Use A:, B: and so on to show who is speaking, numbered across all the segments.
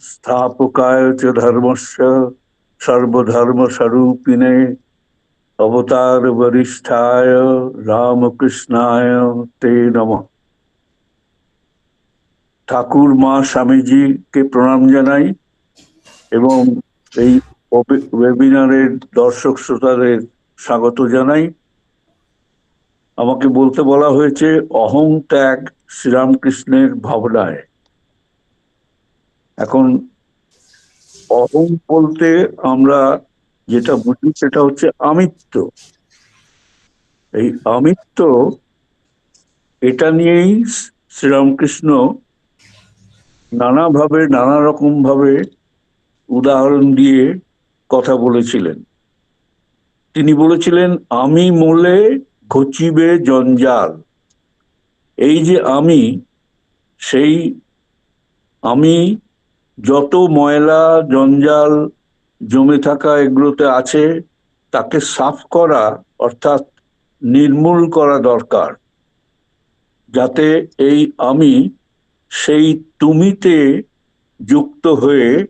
A: স্থাপকায় চ ধর্মস্য সর্বধর্ম স্বরূপিণে অবতার বরিষ্ঠায় রামকৃষ্ণায় তে নম ঠাকুর মা স্বামীজিকে প্রণাম জানাই এবং এই ওয়েবিনারের দর্শক শ্রোতাদের স্বাগত জানাই। আমাকে বলতে বলা হয়েছে, অহং ত্যাগ শ্রীরামকৃষ্ণের ভাবনায়। এখন অহং বলতে আমরা যেটা বুঝি সেটা হচ্ছে আমিত্ব। এই আমিত্ব এটা নিয়েই শ্রীরামকৃষ্ণ নানাভাবে নানা রকম ভাবে উদাহরণ দিয়ে কথা বলেছিলেন। তিনি বলেছিলেন, আমি মোলে ঘচিবে জঞ্জাল। এই যে আমি, সেই আমি যত ময়লা, জঞ্জাল জমে থাকা এগুলোতে আছে, তাকে সাফ করা অর্থাৎ নির্মূল করা দরকার। যাতে এই আমি সেই তুমিতে যুক্ত হয়ে,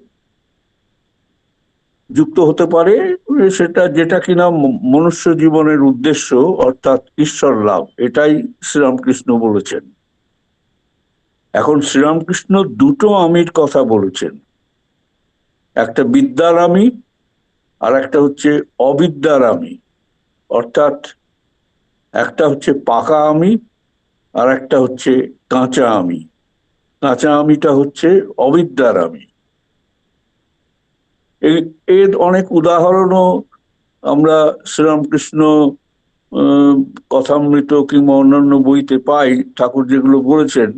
A: যুক্ত হতে পারে সেটা যেটা কিনা মনুষ্য জীবনের উদ্দেশ্য অর্থাৎ ঈশ্বর লাভ। এটাই শ্রীরামকৃষ্ণ বলেছেন। এখন শ্রীরামকৃষ্ণ দুটো আমির কথা বলেছেন। একটা বিদ্যার আমি আর একটা হচ্ছে অবিদ্যার আমি অর্থাৎ একটা হচ্ছে পাকা আমি আর একটা হচ্ছে কাঁচা আমি কাঁচা আমিটা হচ্ছে অবিদ্যার আমি এর অনেক উদাহরণও আমরা শ্রীরামকৃষ্ণ কথামৃত কিংবা অন্যান্য বইতে পাই, ঠাকুর যেগুলো বলেছেন।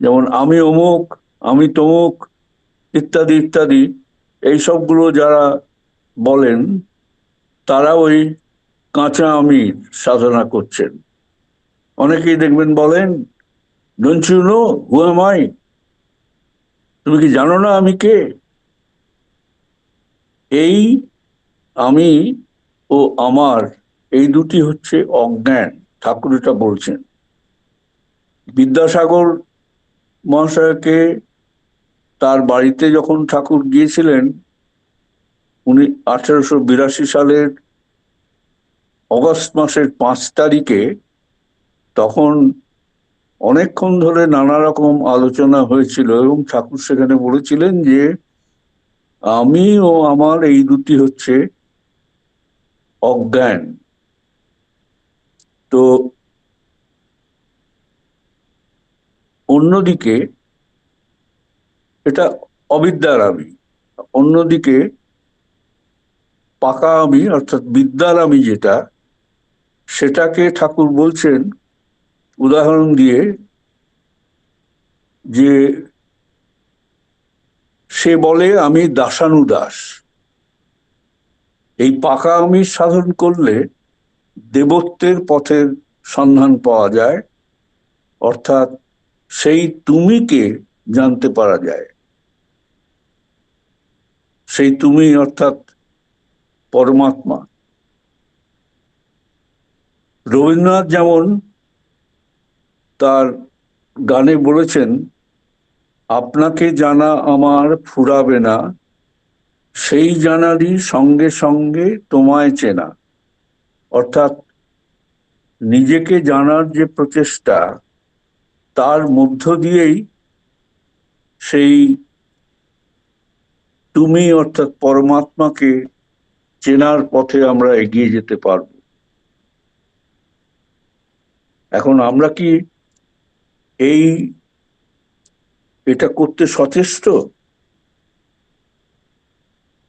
A: যেমন আমি অমুক, আমি তমুক, ইত্যাদি ইত্যাদি, এই সবগুলো যারা বলেন, তারা ওই কাঁচা আমি সাধনা করছেন। অনেকেই দেখবেন বলেন don't you know who am I তুমি কি জানো না আমি কে? এই আমি ও আমার, এই দুটি হচ্ছে অজ্ঞান ঠাকুর এটা বলছেন। বিদ্যাসাগর মহাশয়কে তার বাড়িতে যখন ঠাকুর গিয়েছিলেন, উনি আঠারোশো বিরাশি সালের অগস্ট মাসের পাঁচ তারিখে তখন অনেকক্ষণ ধরে নানা রকম আলোচনা হয়েছিল এবং ঠাকুর সেখানে বলেছিলেন যে, আমি ও আমার এই দুটি হচ্ছে অজ্ঞান। তো অন্যদিকে এটা অবিদ্যার আমি অন্যদিকে পাকা আমি অর্থাৎ বিদ্যার আমি যেটা, সেটাকে ঠাকুর বলছেন, উদাহরণ দিয়ে যে সে বলে, আমি দাসানুদাস এই পাকা আমি সাধন করলে দেবত্বের পথের সন্ধান পাওয়া যায়। অর্থাৎ সেই তুমিকে জানতে পারা যায়? সেই তুমি অর্থাৎ পরমাত্মা। রবীন্দ্রনাথ যেমন তার গানে বলেছেন, আপনাকে জানা আমার ফুরাবে না, সেই জানারই সঙ্গে সঙ্গে তোমায় চেনা। অর্থাৎ নিজেকে জানার যে প্রচেষ্টা তার মধ্য দিয়েই সেই তুমি অর্থাৎ পরমাত্মাকে চেনার পথে আমরা এগিয়ে যেতে পারব। এখন আমরা কি এই এটা করতে সচেষ্ট?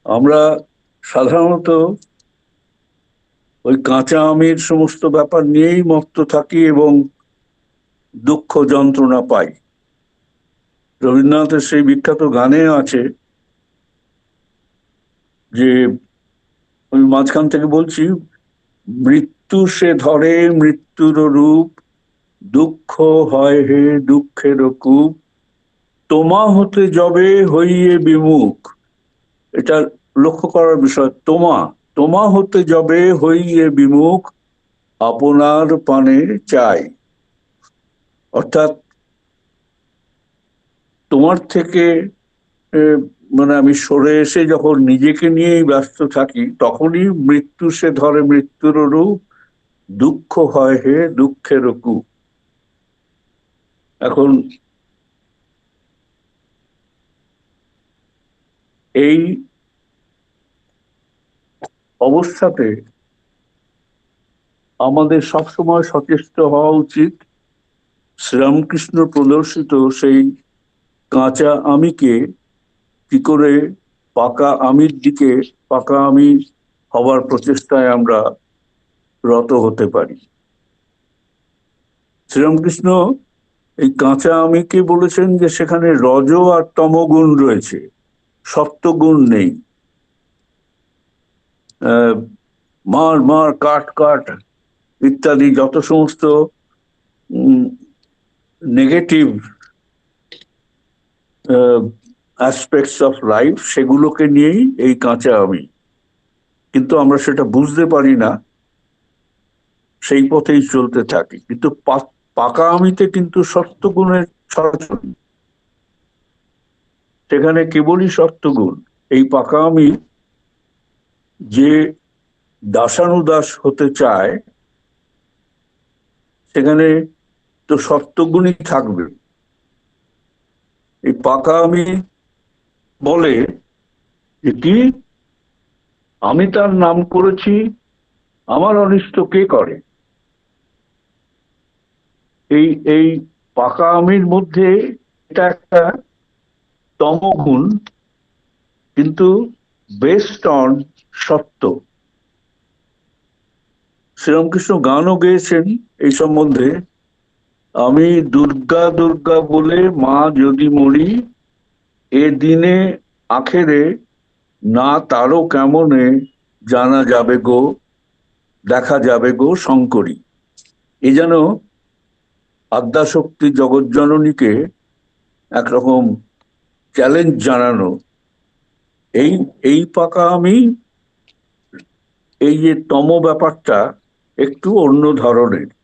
A: আমরা সাধারণত ওই কাঁচা আমের সমস্ত ব্যাপার নিয়েই মত্ত থাকি এবং দুঃখ যন্ত্রণা পাই। রবীন্দ্রনাথের সেই বিখ্যাত গানে আছে যে আমি মাঝখান থেকে বলছি, মৃত্যু সে ধরে, মৃত্যুর রূপ, দুঃখ হয় হে দুঃখের কূপ, তোমা হতে যবে হইয়ে বিমুখ। এটা লক্ষ্য করার বিষয়, তোমা তোমা হতে যবে হইয়ে বিমুখ, আপনার পানে চাই। অর্থাৎ তোমার থেকে মানে আমি সরে এসে যখন নিজেকে নিয়েই ব্যস্ত থাকি, তখনই মৃত্যু সে ধরে মৃত্যুর রূপ, দুঃখ হয় হে দুঃখের কূপ এখন এই অবস্থাতে আমাদের সবসময় সচেষ্ট হওয়া উচিত শ্রীরামকৃষ্ণ প্রদর্শিত সেই কাঁচা আমিকে কি করে পাকা আমির দিকে পাকা আমি হবার প্রচেষ্টায় আমরা রত হতে পারি। শ্রীরামকৃষ্ণ এই কাঁচা আমিকে বলেছেন যে সেখানে রজ আর তমগুণ রয়েছে, সপ্তগুণ নেই। মার মার কাট কাট ইত্যাদি যত সমস্ত নেগেটিভ অ্যাসপেক্টস অফ লাইফ সেগুলোকে নিয়েই এই কাঁচা আমি। কিন্তু আমরা সেটা বুঝতে পারি না, সেই পথেই চলতে থাকি। কিন্তু পাকা আমিতে কিন্তু সত্যগুণের ছড়াছড়ি সেখানে কেবলই সত্যগুণ। এই পাকা আমি যে দাসানুদাস হতে চায়, সেখানে তো সত্যগুণই থাকবে। এই পাকা আমি বলে কি আমি তার নাম করেছি, আমার অনিষ্ট কে করে? এই এই পাকা আমির মধ্যে এটা একটা তমগুণ, কিন্তু বেস্ট অন সত্য। শ্রীরামকৃষ্ণ গানও গেয়েছেন এই সম্বন্ধে। আমি দুর্গা দুর্গা বলে মা যদি মরি, এ দিনে আখেরে না তারও কেমনে জানা যাবে গো, দেখা যাবে গো শঙ্করী। এ যেন আদ্যাশক্তি জগজ্জননীকে একরকম চ্যালেঞ্জ জানানো। এই এই পাকা আমি, এই যে তম ব্যাপারটা একটু অন্য ধরনের।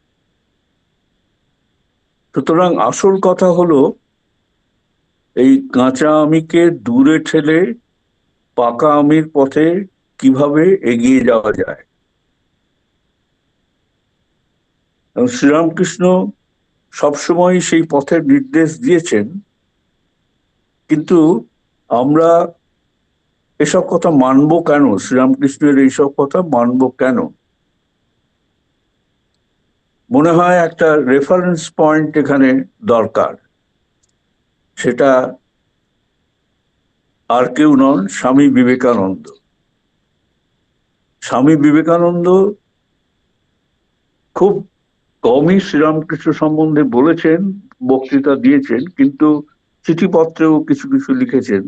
A: সুতরাং আসল কথা হলো, এই কাঁচা আমিকে দূরে ঠেলে পাকা আমির পথে কীভাবে এগিয়ে যাওয়া যায়? শ্রীরামকৃষ্ণ সবসময় সেই পথের নির্দেশ দিয়েছেন, কিন্তু আমরা এসব কথা মানবো কেন? শ্রীরামকৃষ্ণের এইসব কথা মানবো কেন? মনে হয় একটা রেফারেন্স পয়েন্ট এখানে দরকার। সেটা আর কেউ নন স্বামী বিবেকানন্দ। স্বামী বিবেকানন্দ খুব কমই শ্রীরামকৃষ্ণ সম্বন্ধে বলেছেন, বক্তৃতা দিয়েছেন, কিন্তু চিঠিপত্রেও কিছু কিছু লিখেছেন।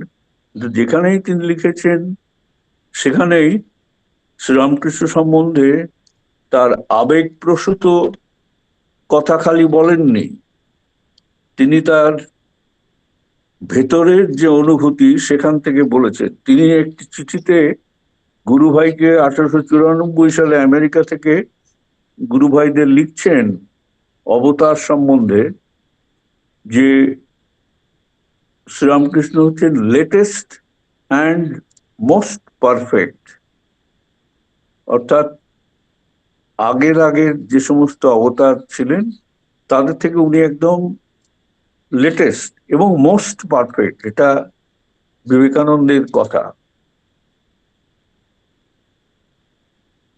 A: যেখানেই তিনি লিখেছেন, সেখানেই শ্রীরামকৃষ্ণ সম্বন্ধে তার আবেগপ্রসূত কথা খালি বলেননি। তিনি তার ভেতরের যে অনুভূতি সেখান থেকে বলেছেন। তিনি একটি চিঠিতে গুরুভাইকে আঠারোশো চুরানব্বই সালে আমেরিকা থেকে গুরুভাইদের লিখছেন অবতার সম্বন্ধে যে শ্রীরামকৃষ্ণ হচ্ছেন লেটেস্ট অ্যান্ড মোস্ট পারফেক্ট অর্থাৎ আগের আগের যে সমস্ত অবতার ছিলেন, তাদের থেকে উনি একদম লেটেস্ট এবং মোস্ট পারফেক্ট এটা বিবেকানন্দের কথা।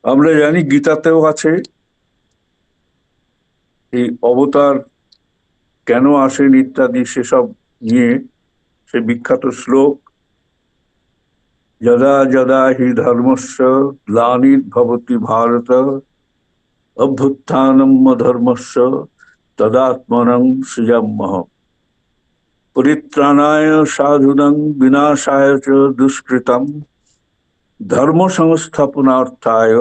A: আমরা জানি গীতাতেও আছে, এই অবতার কেন আসেন ইত্যাদি সেসব নিয়ে, সে বিখ্যাত শ্লোক, যদা যদা হি ধর্মস্য গ্লানির্ভবতি ভারত অভ্যুত্থানম ধর্মস্য তদাত্মনং সৃজাম্যহম পরিত্রাণায় সাধুনং বিনাশায় চ দুষ্কৃতম ধর্ম সংস্থাপনার্থায়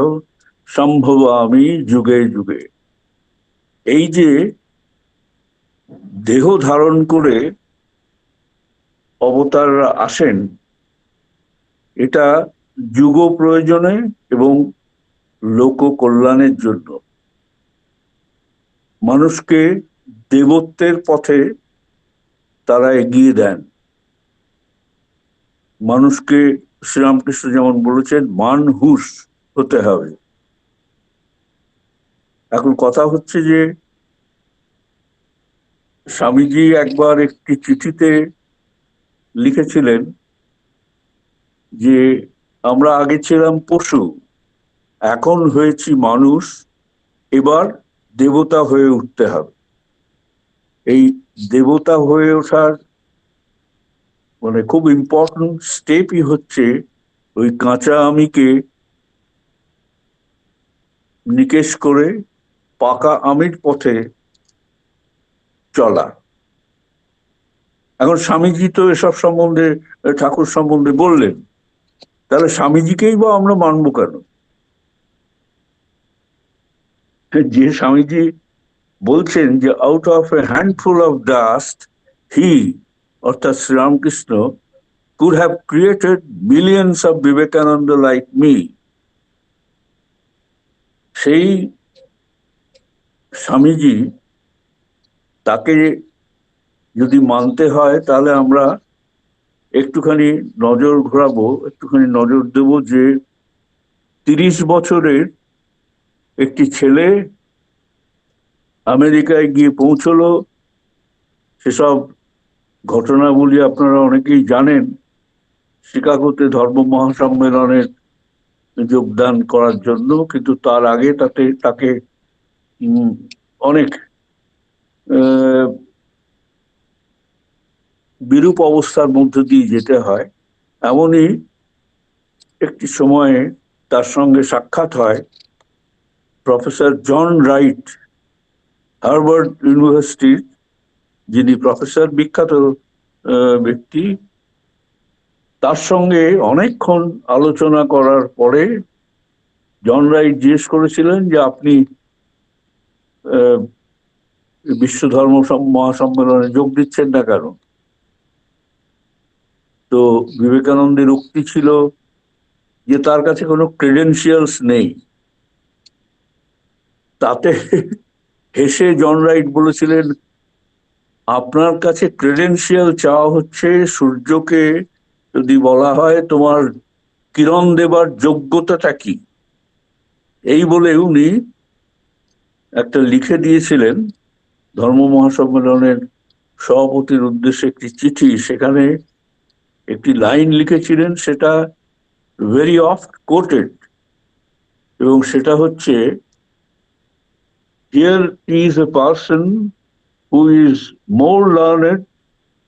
A: সম্ভবামি যুগে যুগে এই যে দেহ ধারণ করে অবতাররা আসেন, এটা যুগ প্রয়োজনে এবং লোক কল্যাণের জন্য। মানুষকে দেবত্বের পথে তারা এগিয়ে দেন। মানুষকে শ্রীরামকৃষ্ণ যেমন বলেছেন মানহুস হতে হবে। এখন কথা হচ্ছে যে, স্বামীজি একবার একটি চিঠিতে লিখেছিলেন যে, আমরা আগে ছিলাম পশু, এখন হয়েছি মানুষ, এবার দেবতা হয়ে উঠতে হবে। এই দেবতা হয়ে ওঠার মানে খুব ইম্পর্টেন্ট স্টেপই হচ্ছে ওই কাঁচা আমিকে নিকেশ করে পাকা আমির পথে চলা। এখন স্বামীজি তো এসব সম্বন্ধে, ঠাকুর সম্বন্ধে বললেন, তাহলে স্বামীজিকেই বা আমরা মানবো কেন? যে স্বামীজি বলছেন যে out of a handful of dust he অর্থাৎ Sriramakrishna, could have created millions of Vivekananda like me. সেই স্বামীজি তাকে যদি মানতে হয়, তাহলে আমরা একটুখানি নজর ঘোরাবো, একটুখানি নজর দেব যে তিরিশ বছরের একটি ছেলে আমেরিকায় গিয়ে পৌঁছলো। সেসব ঘটনাগুলি আপনারা অনেকেই জানেন। শিকাগোতে ধর্ম মহাসম্মেলনের যোগদান করার জন্য, কিন্তু তার আগে তাতে, তাকে অনেক বিরূপ অবস্থার মধ্যে দিয়ে যেতে হয়। এমনই একটি সময়ে তার সঙ্গে সাক্ষাৎ হয় প্রফেসর জন রাইট হার্ভার্ড ইউনিভার্সিটির যিনি প্রফেসর বিখ্যাত ব্যক্তি, তার সঙ্গে অনেকক্ষণ আলোচনা করার পরে জন রাইট জিজ্ঞেস করেছিলেন যে আপনি বিশ্ব ধর্ম মহাসম্মেলনে যোগ দিচ্ছেন না কেন? তো বিবেকানন্দের উক্তি ছিল যে তার কাছে কোনো ক্রেডেন্সিয়ালস নেই। তাতে হেসে জন রাইট বলেছিলেন, আপনার কাছে ক্রেডেন্সিয়াল চাওয়া হচ্ছে সূর্যকে যদি বলা হয় তোমার কিরণ দেবার যোগ্যতাটা কি? এই বলে উনি একটা লিখে দিয়েছিলেন, ধর্ম মহাসম্মেলনের সভাপতির উদ্দেশ্যে একটি চিঠি। সেখানে একটি লাইন লিখেছিলেন, সেটা ভেরি অফ কোটেড এবং সেটা হচ্ছে here is a person who is more learned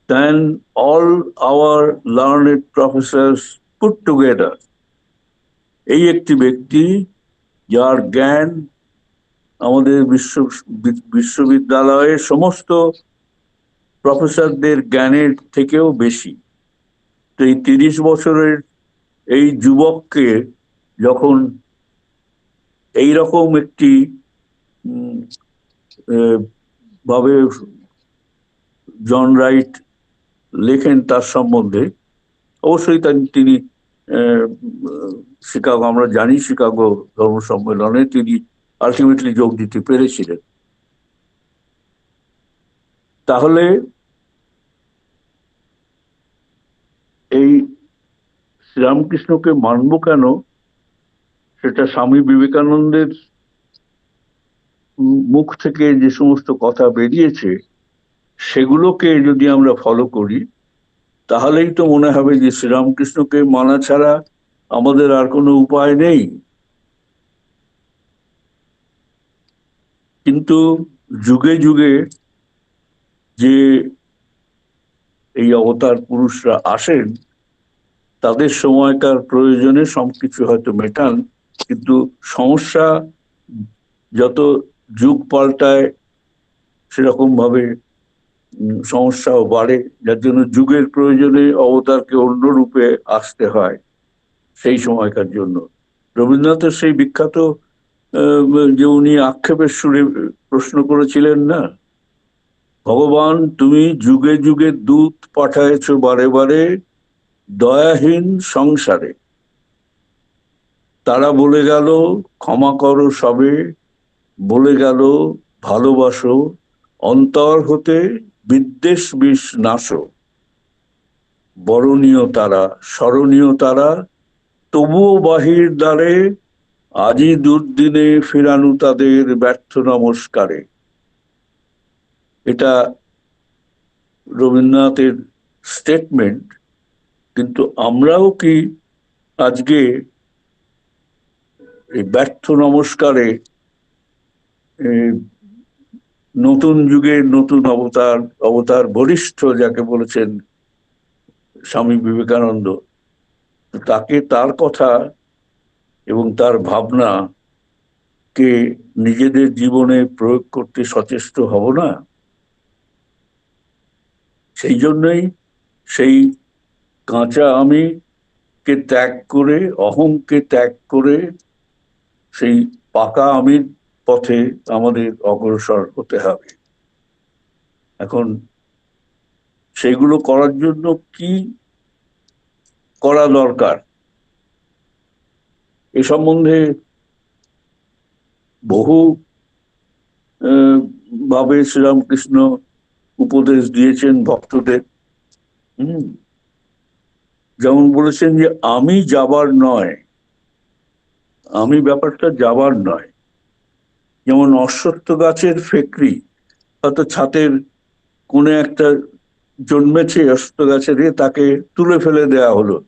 A: than all our learned professors put together. এই একটি ব্যক্তি যার জ্ঞান আমাদের বিশ্ব বিশ্ববিদ্যালয়ের সমস্ত প্রফেসরদের জ্ঞানের থেকেও বেশি তো এই তিরিশ বছরের এই যুবককে যখন এই রকম একটি ভাবে জন রাইট লেখেন তার সম্বন্ধে। অবশ্যই তিনি শিকাগো, আমরা জানি শিকাগো ধর্ম সম্মেলনে তিনি আলটিমেটলি যোগ দিতে পেরেছিলেন। তাহলে এই শ্রীরামকৃষ্ণকে মানব কেন? সেটা স্বামী বিবেকানন্দের মুখ থেকে যে সমস্ত কথা বেরিয়েছে, সেগুলোকে যদি আমরা ফলো করি, তাহলেই তো মনে হবে যে শ্রীরামকৃষ্ণকে মানা ছাড়া আমাদের আর কোনো উপায় নেই। কিন্তু যুগে যুগে যে এই অবতার পুরুষরা আসেন, তাদের সময়কার প্রয়োজনে সবকিছু হয়তো মেটান, কিন্তু সমস্যা যত যুগ পাল্টায় সেরকম ভাবে সমস্যাও বাড়ে, যার জন্য যুগের প্রয়োজনে অবতারকে অন্য রূপে আসতে হয় সেই সময়কার জন্য। রবীন্দ্রনাথের সেই বিখ্যাত যে উনি আক্ষেপের সুরে প্রশ্ন করেছিলেন না, ভগবান তুমি যুগে যুগে দূত পাঠায়েছ বারে বারে দয়াহীন সংসারে। তারা বলে গেল, ক্ষমা করো সবে বলে গেল, ভালোবাসো, অন্তর হতে বিদ্বেষ বিষ নাশ। বরণীয় তারা, স্মরণীয় তারা, তবুও বাহির দ্বারে আজি দুর্দিনে ফেরানু তাদের ব্যর্থ নমস্কারে। এটা রবীন্দ্রনাথের স্টেটমেন্ট কিন্তু আমরাও কি আজকে এই ব্যর্থ নমস্কারে নতুন যুগের নতুন অবতার অবতার বরিষ্ঠ যাকে বলেছেন স্বামী বিবেকানন্দ, তাকে তার কথা এবং তার ভাবনা কে নিজেদের জীবনে প্রয়োগ করতে সচেষ্ট হব না, সেই জন্যই সেই কাঁচা আমি কে ত্যাগ করে, অহংকে ত্যাগ করে, সেই পাকা আমির পথে আমাদের অগ্রসর হতে হবে। এখন সেগুলো করার জন্য কি করা দরকার? এ সম্বন্ধে বহু ভাবে শ্রীরামকৃষ্ণ উপদেশ দিয়েছেন ভক্তদের। হুম। যেমন বলেছেন যে, আমি যাবার নয়। আমি ব্যাপারটা যাবার নয়। যেমন অশ্বত্থ গাছের ফেকরি হয়তো ছাতের কোনে একটা জন্মেছে অশ্বত্থ গাছের তাকে তুলে ফেলে দেয়া হলো।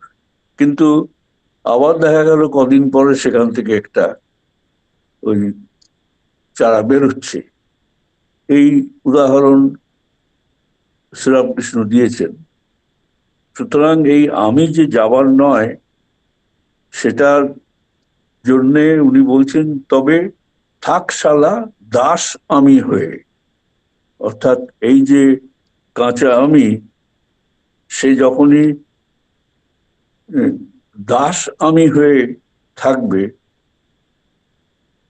A: কিন্তু আবার দেখা গেল কদিন পরে সেখান থেকে একটা ওই চারা বেরোচ্ছে। এই উদাহরণ শ্রীরামকৃষ্ণ দিয়েছেন। সুতরাং এই আমি যে যাবার নয়, সেটার জন্যে উনি বলছেন, তবে থাক শালা দাস আমি হয়ে। অর্থাৎ এই যে কাঁচা আমি, সে যখনই দাস আমি হয়ে থাকবে,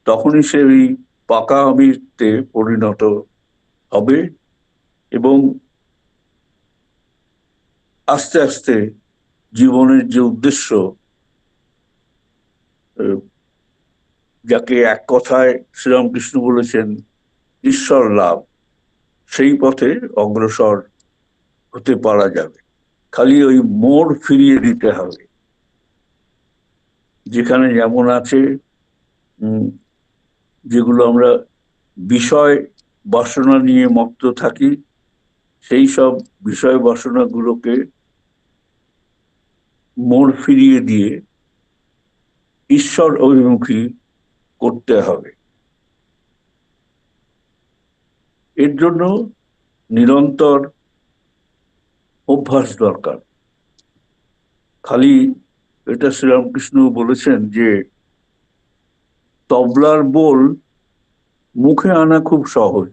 A: তখনই সে ওই পাকা আমিতে পরিণত হবে এবং আস্তে আস্তে জীবনের যে উদ্দেশ্য যাকে এক কথায় শ্রীরামকৃষ্ণ বলেছেন, ঈশ্বর লাভ সেই পথে অগ্রসর হতে পারা যাবে। খালি ওই মোড় ফিরিয়ে দিতে হবে। যেখানে যেমন আছে যেগুলো আমরা বিষয় বাসনা নিয়ে মত্ত থাকি, সেই সব বিষয় বাসনাগুলোকে মোড় ফিরিয়ে দিয়ে ঈশ্বর অভিমুখী করতে হবে। এর জন্য নিরন্তর অভ্যাস দরকার। খালি এটা শ্রীরামকৃষ্ণ বলেছেন যে, তবলার বোল মুখে আনা খুব সহজ।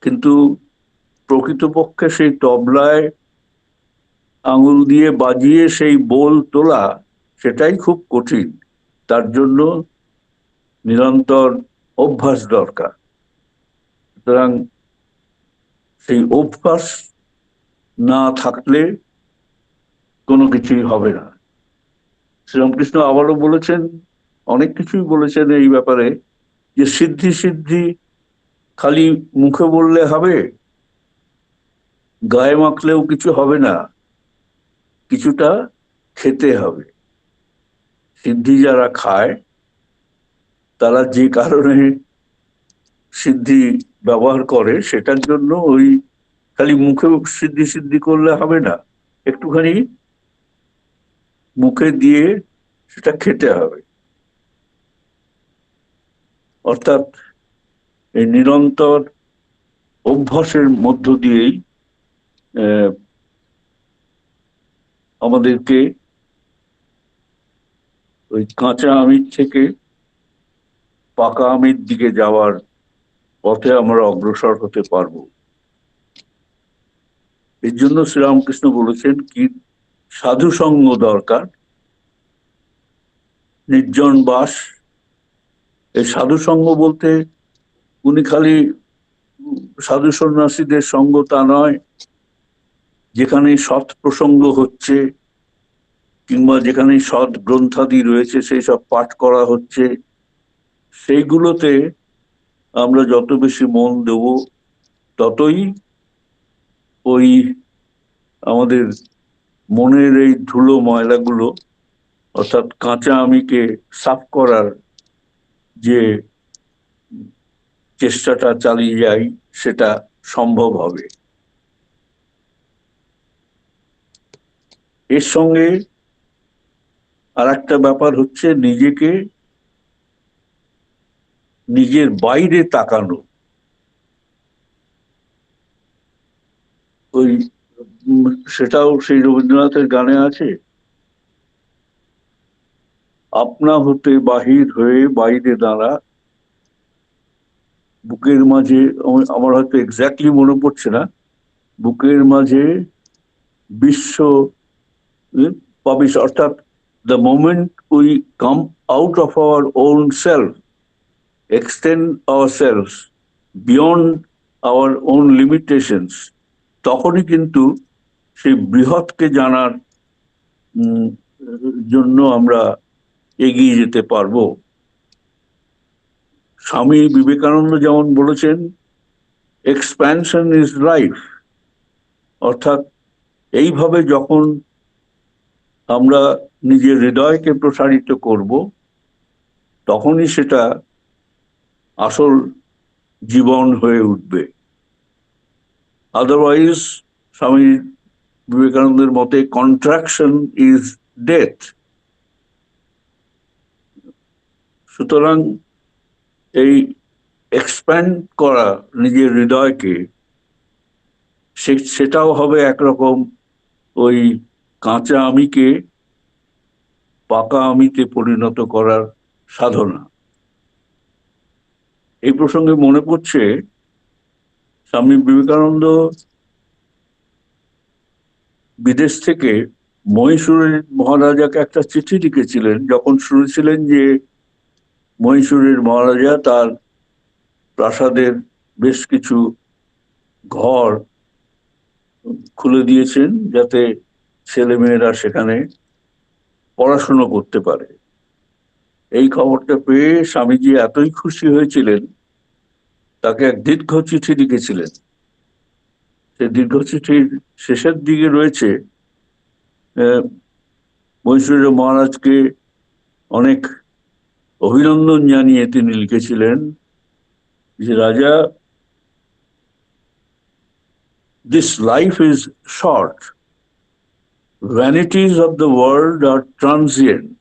A: কিন্তু প্রকৃতপক্ষে সেই তবলায় আঙুল দিয়ে বাজিয়ে সেই বোল তোলা, সেটাই খুব কঠিন। তার জন্য নিরন্তর অভ্যাস দরকার। সুতরাং সেই অভ্যাস না থাকলে কোনো কিছুই হবে না। শ্রীরামকৃষ্ণ আবারও বলেছেন, অনেক কিছুই বলেছেন এই ব্যাপারে যে সিদ্ধি সিদ্ধি খালি মুখে বললে হবে, গায়ে মাখলেও কিছু হবে না, কিছুটা খেতে হবে। সিদ্ধি যারা খায় তারা যে কারণে সিদ্ধি ব্যবহার করে, সেটার জন্য ওই খালি মুখে সিদ্ধি সিদ্ধি করলে হবে না। একটুখানি মুখে দিয়ে সেটা খেতে হবে। অর্থাৎ এই নিরন্তর অভ্যাসের মধ্য দিয়েই আমাদেরকে ওই কাঁচা আমির থেকে পাকা আমির দিকে যাওয়ার পথে আমরা অগ্রসর হতে পারব। এর জন্য শ্রীরামকৃষ্ণ বলেছেন, কি সাধু সঙ্গ দরকার, নির্জন বাস। এই সাধু সঙ্গ বলতে উনি খালি সাধু সন্ন্যাসীদের সঙ্গ তা নয় যেখানে সৎ প্রসঙ্গ হচ্ছে কিংবা যেখানে সৎ গ্রন্থাদি রয়েছে, সেই সব পাঠ করা হচ্ছে। সেইগুলোতে আমরা যত বেশি মন দেব, ততই ওই আমাদের মনের এই ধুলো ময়লাগুলো, অর্থাৎ কাঁচা আমিকে সাফ করার যে চেষ্টাটা চালিয়ে যাই, সেটা সম্ভব হবে। এর সঙ্গে আর একটা ব্যাপার হচ্ছে নিজেকে নিজের বাইরে তাকানো। ওই সেটাও সেই রবীন্দ্রনাথের গানে আছে। আপনা হতে বাহির হয়ে বাইরে দাঁড়া। বুকের মাঝে, আমার- হয়তো এক্স্যাক্টলি মনে পড়ছে না। বুকের মাঝে বিশ্ব পাবিস অর্থাৎ the moment we come out of our own self extend our self beyond our own limitations তখনই কিন্তু সেই বৃহৎকে জানার জন্য আমরা এগিয়ে যেতে পারব। স্বামী বিবেকানন্দ যেমন বলেছেন এক্সপ্যানশন ইজ লাইফ অর্থাৎ এইভাবে যখন আমরা নিজের হৃদয়কে প্রসারিত করব, তখনই সেটা আসল জীবন হয়ে উঠবে। আদারওয়াইজ স্বামী বিবেকানন্দের মতে কন্ট্রাকশন ইজ ডেথ সুতরাং এই এক্সপ্যান্ড করা নিজের হৃদয়কে সেটাও হবে একরকম ওই কাঁচা আমিকে পাকা আমিতে পরিণত করার সাধনা। এই প্রসঙ্গে মনে পড়ছে স্বামী বিবেকানন্দ বিদেশ থেকে মহীশূরের মহারাজাকে একটা চিঠি লিখেছিলেন, যখন শুনেছিলেন যে মহীশূরের মহারাজা তার প্রাসাদের বেশ কিছু ঘর খুলে দিয়েছেন যাতে ছেলেমেয়েরা সেখানে পড়াশুনো করতে পারে। এই খবরটা পেয়ে স্বামীজি এতই খুশি হয়েছিলেন তাকে এক দীর্ঘ চিঠি লিখেছিলেন। সেই দীর্ঘ চিঠির শেষের দিকে রয়েছে আহ, মহীশূরের মহারাজকে অনেক অভিনন্দন জানিয়ে তিনি লিখেছিলেন যে রাজা this life is short vanities of the world are transient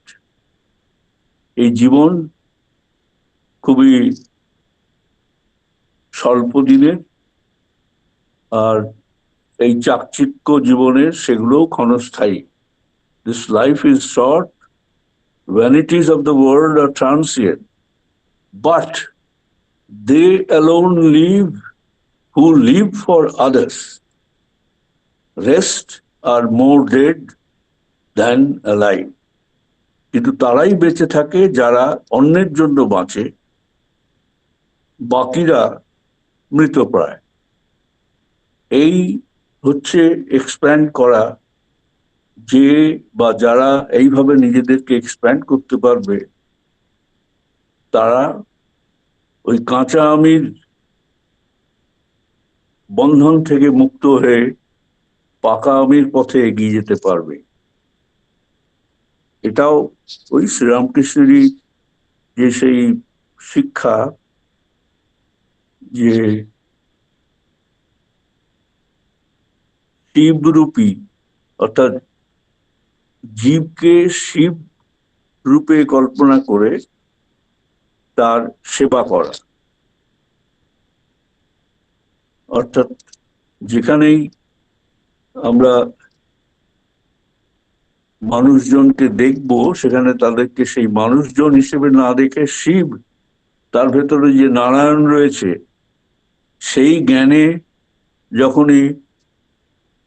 A: এই জীবন খুবই স্বল্প দিনের আর এই চাকচিক্য জীবনের সেগুলোও ক্ষণস্থায়ী। This life is short vanities of the world are transient but they alone live who live for others rest are more dead than alive কিন্তু তারাই বেঁচে থাকে যারা অন্যের জন্য বাঁচে, বাকিরা মৃতপ্রায়। এই হচ্ছে এক্সপ্যান্ড করা যে বা যারা এইভাবে নিজেদেরকে এক্সপ্যান্ড করতে পারবে, তারা ওই কাঁচা আমির বন্ধন থেকে মুক্ত হয়ে পাকা আমির পথে এগিয়ে যেতে পারবে। এটাও ওই শ্রীরামকৃষ্ণেরই যে সেই শিক্ষা যে শিবরূপী, অর্থাৎ জীবকে শিব রূপে কল্পনা করে তার সেবা করা। অর্থাৎ যেখানেই আমরা মানুষজনকে দেখব, সেখানে তাদেরকে সেই মানুষজন হিসেবে না দেখে শিব তার ভেতরে যে নারায়ণ রয়েছে, সেই জ্ঞানে যখনই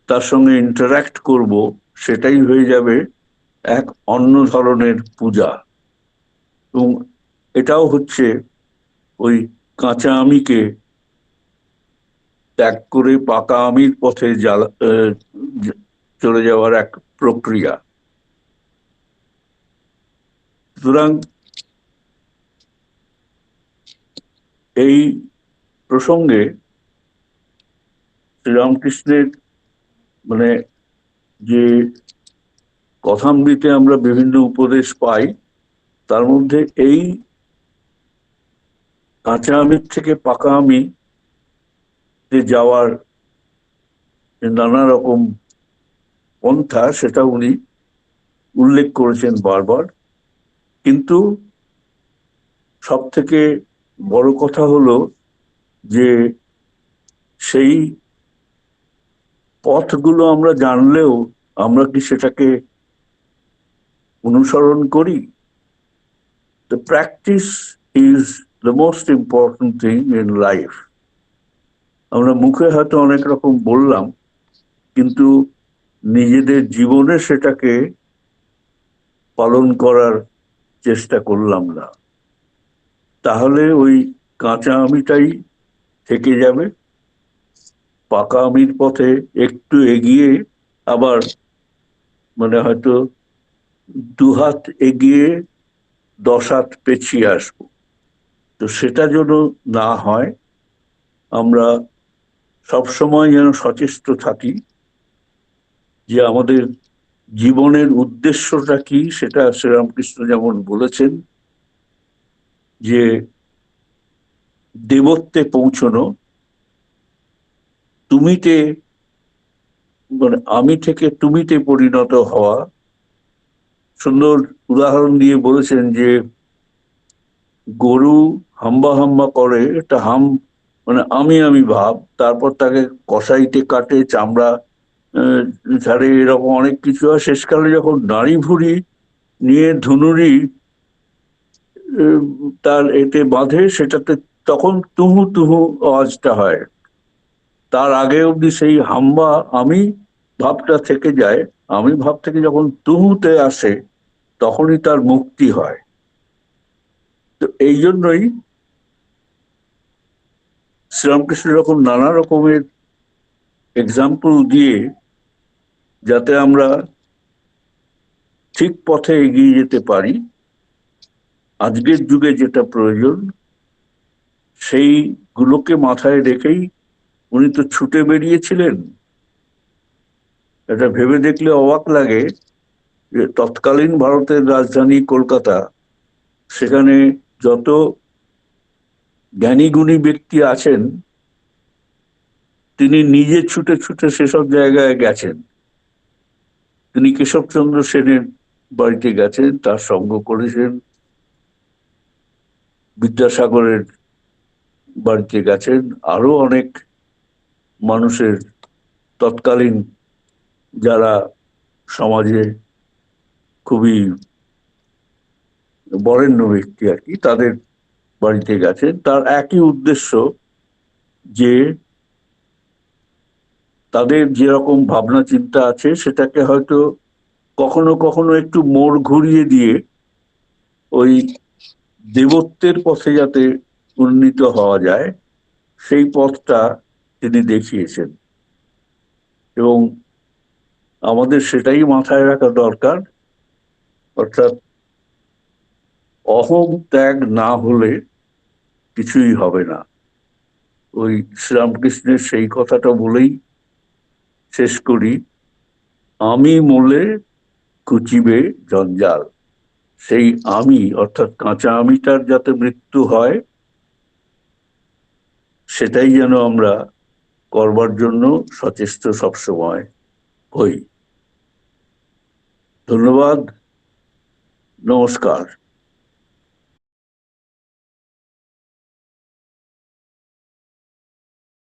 A: তার সঙ্গে ইন্টারাক্ট করব, সেটাই হয়ে যাবে এক অন্য ধরনের পূজা। এবং এটাও হচ্ছে ওই কাঁচা আমিকে ত্যাগ করে পাকা আমির পথে চলে যাওয়ার এক প্রক্রিয়া। সুতরাং এই প্রসঙ্গে শ্রীরামকৃষ্ণের মানে যে কথামৃতে আমরা বিভিন্ন উপদেশ পাই, তার মধ্যে এই কাঁচা আমের থেকে পাকা আমি যাওয়ার নানা রকম পন্থা, সেটা উনি উল্লেখ করেছেন বারবার। কিন্তু সব থেকে বড় কথা হলো যে সেই পথগুলো আমরা জানলেও আমরা কি সেটাকে অনুসরণ করি? The practice is the most important thing in life আমরা মুখে হয়তো অনেক রকম বললাম, কিন্তু নিজেদের জীবনে সেটাকে পালন করার চেষ্টা করলাম না। তাহলে ওই কাঁচা আমিটাই থেকে যাবে। পাকা আমির পথে একটু এগিয়ে আবার মানে হয়তো দুহাত এগিয়ে দশ হাত পেছিয়ে আসব। তো সেটা যেন না হয়, আমরা সবসময় যেন সচেষ্ট থাকি যে আমাদের জীবনের উদ্দেশ্যটা কি? সেটা শ্রীরামকৃষ্ণ যেমন বলেছেন যে দেবত্বে পৌঁছনো, তুমিতে মানে আমি থেকে তুমিতে পরিণত হওয়া। সুন্দর উদাহরণ দিয়ে বলেছেন যে গরু হাম্বা হাম্বা করে, একটা হাম মানে আমি আমি ভাব, তারপর তাকে কষাইতে কাটে, চামড়া এরকম অনেক কিছু হয় শেষকালে যখন নাড়ি ভুড়ি নিয়ে ধুনুরি তার এতে বাঁধে, সেটাতে তখন তুহু তুহু আওয়াজটা হয়। তার আগে অবধি সেই হাম্বা আমি, ভাবটা থেকে যায়। আমি ভাব থেকে যখন তুহুতে আসে, তখনই তার মুক্তি হয়। তো এই জন্যই শ্রীরামকৃষ্ণ যখন নানা রকমের এক্সাম্পল দিয়ে যাতে আমরা ঠিক পথে এগিয়ে যেতে পারি। আজকের যুগে যেটা প্রয়োজন, সেইগুলোকে মাথায় রেখেই উনি তো ছুটে বেরিয়েছিলেন। এটা ভেবে দেখলে অবাক লাগে যে তৎকালীন ভারতের রাজধানী কলকাতা, সেখানে যত জ্ঞানীগুণী ব্যক্তি আছেন, তিনি নিজে ছুটে ছুটে সেসব জায়গায় গেছেন। তিনি কেশবচন্দ্র সেনের বাড়িতে গেছেন, তার সঙ্গ করেছেন। বিদ্যাসাগরের বাড়িতে গেছেন। আরও অনেক মানুষের তৎকালীন যারা সমাজে খুবই বরেণ্য ব্যক্তি আর কি, তাদের বাড়িতে গেছেন। তার একই উদ্দেশ্য যে তাদের যেরকম ভাবনা চিন্তা আছে, সেটাকে হয়তো কখনো কখনো একটু মোড় ঘুরিয়ে দিয়ে ওই দেবত্বের পথে যাতে উন্নীত হওয়া যায়, সেই পথটা তিনি দেখিয়েছেন। এবং আমাদের সেটাই মাথায় রাখা দরকার, অর্থাৎ অহং ত্যাগ না হলে কিছুই হবে না। ওই শ্রীরামকৃষ্ণের সেই কথাটা বলেই শেষ করি। আমি মোলে কুচিবে জঞ্জাল। সেই আমি, অর্থাৎ কাঁচা আমিটার যাতে মৃত্যু হয়, সেটাই যেন আমরা করবার জন্য সচেষ্ট সবসময় হই। ধন্যবাদ। নমস্কার।